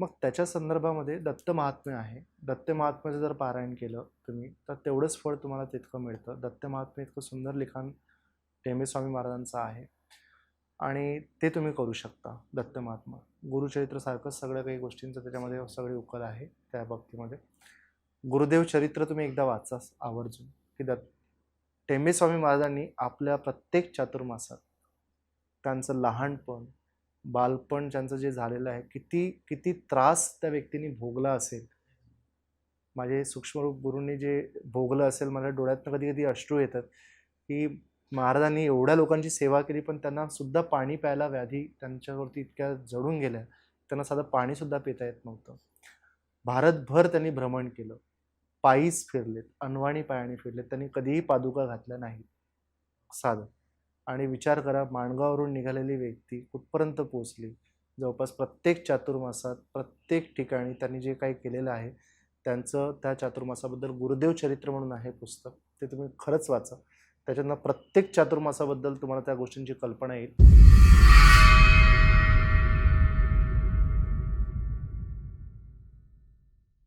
मग त्याच्या संदर्भामध्ये दत्त महात्म्य आहे. दत्त महात्म्याचं जर पारायण केलं तुम्ही तर तेवढंच फळ तुम्हाला तितकं मिळतं. दत्त महात्म्य इतकं सुंदर लिखाण टेंबे स्वामी महाराजांचं आहे. आणि ते तुम्ही करू शकता दत्त महात्मा. गुरुचरित्रसारखंच सगळ्या काही गोष्टींचं त्याच्यामध्ये सगळी उकल आहे त्या बाबतीमध्ये. गुरुदेव चरित्र तुम्ही एकदा वाचा आवर्जून. की दत्त टेंबे स्वामी महाराजांनी आपल्या प्रत्येक चातुर्मासात त्यांचं लहानपण बालपण ज्यांचं जे झालेलं आहे किती किती त्रास त्या व्यक्तीने भोगला असेल. माझे सूक्ष्मरूप गुरूंनी जे भोगलं असेल मला डोळ्यातनं कधी कधी अश्रू येतात की महाराजांनी एवढ्या लोकांची सेवा केली पण त्यांना सुद्धा पाणी प्यायला व्याधी त्यांच्यावरती इतक्या जडून गेल्या त्यांना साधं पाणीसुद्धा पिता येत नव्हतं. भारतभर त्यांनी भ्रमण केलं. पायीच फिरलेत अनवाणी पायाने फिरलेत त्यांनी कधीही पादुका घातल्या नाहीत. साधं. आणि विचार करा माणगावरून निघालेली व्यक्ती कुठपर्यंत पोचली जवळपास प्रत्येक चातुर्मासात प्रत्येक ठिकाणी त्यांनी जे काही केलेलं आहे त्यांचं त्या चातुर्मासाबद्दल गुरुदेव चरित्र म्हणून आहे पुस्तक. ते तुम्ही खरंच वाचा. त्याच्यातनं प्रत्येक चातुर्मासाबद्दल तुम्हाला त्या गोष्टींची कल्पना येईल.